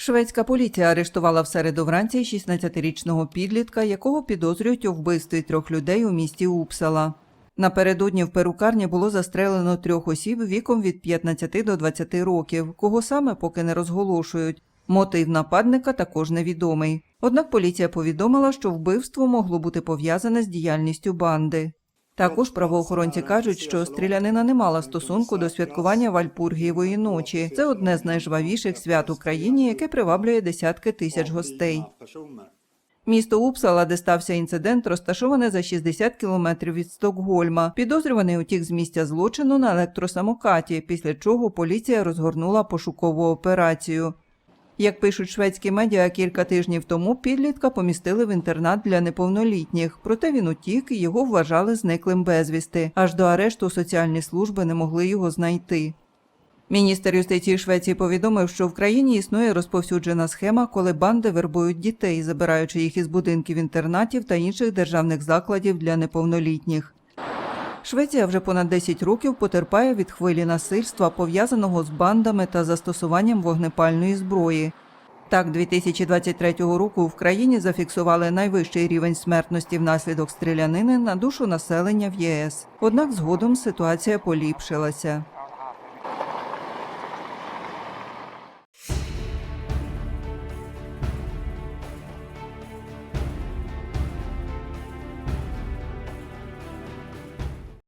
Шведська поліція арештувала в середу вранці 16-річного підлітка, якого підозрюють у вбивстві трьох людей у місті Упсала. Напередодні в перукарні було застрелено трьох осіб віком від 15 до 20 років, кого саме поки не розголошують. Мотив нападника також невідомий. Однак поліція повідомила, що вбивство могло бути пов'язане з діяльністю банди. Також правоохоронці кажуть, що стрілянина не мала стосунку до святкування Вальпургієвої ночі. Це одне з найжвавіших свят в країні, яке приваблює десятки тисяч гостей. Місто Упсала, де стався інцидент, розташоване за 60 кілометрів від Стокгольма. Підозрюваний утік з місця злочину на електросамокаті, після чого поліція розгорнула пошукову операцію. Як пишуть шведські медіа, кілька тижнів тому підлітка помістили в інтернат для неповнолітніх, проте він утік і його вважали зниклим безвісти. Аж до арешту соціальні служби не могли його знайти. Міністр юстиції Швеції повідомив, що в країні існує розповсюджена схема, коли банди вербують дітей, забираючи їх із будинків інтернатів та інших державних закладів для неповнолітніх. Швеція вже понад 10 років потерпає від хвилі насильства, пов'язаного з бандами та застосуванням вогнепальної зброї. Так, 2023 року в країні зафіксували найвищий рівень смертності внаслідок стрілянини на душу населення в ЄС. Однак згодом ситуація поліпшилася.